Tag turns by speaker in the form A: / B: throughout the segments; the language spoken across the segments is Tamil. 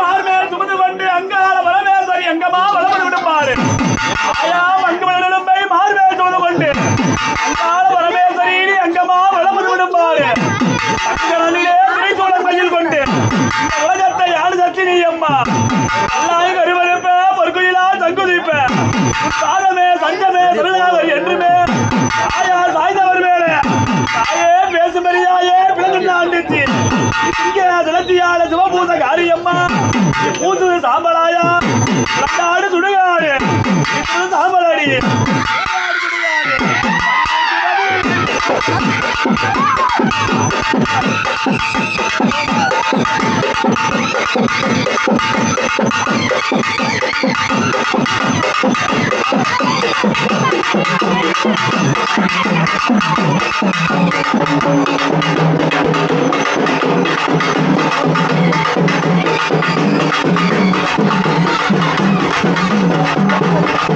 A: மார்மே துமது கொண்டு அங்கால வளமே சரி எங்கமா வளம் விடுப்பாரு மூத்தது சாம்பலாயா ரெண்டாடு சுடுகாடு இப்போது சாம்பலாடி Thank Thank you.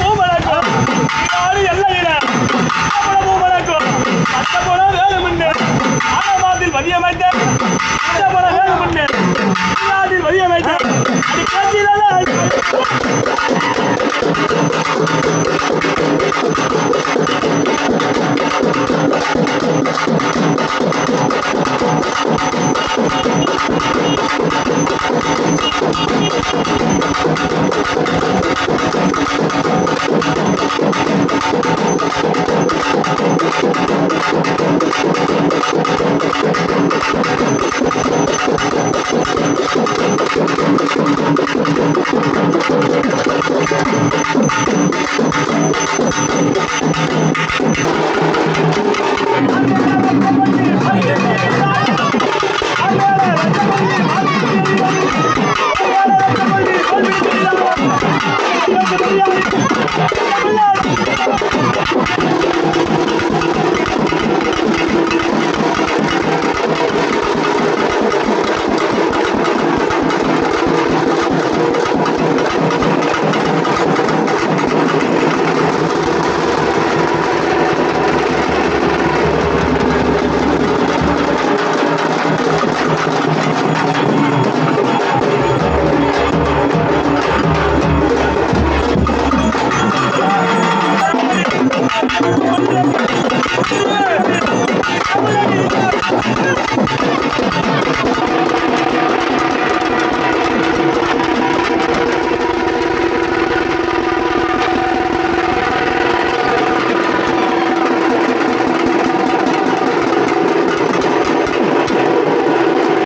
A: மூவலாட்டம் எல்லா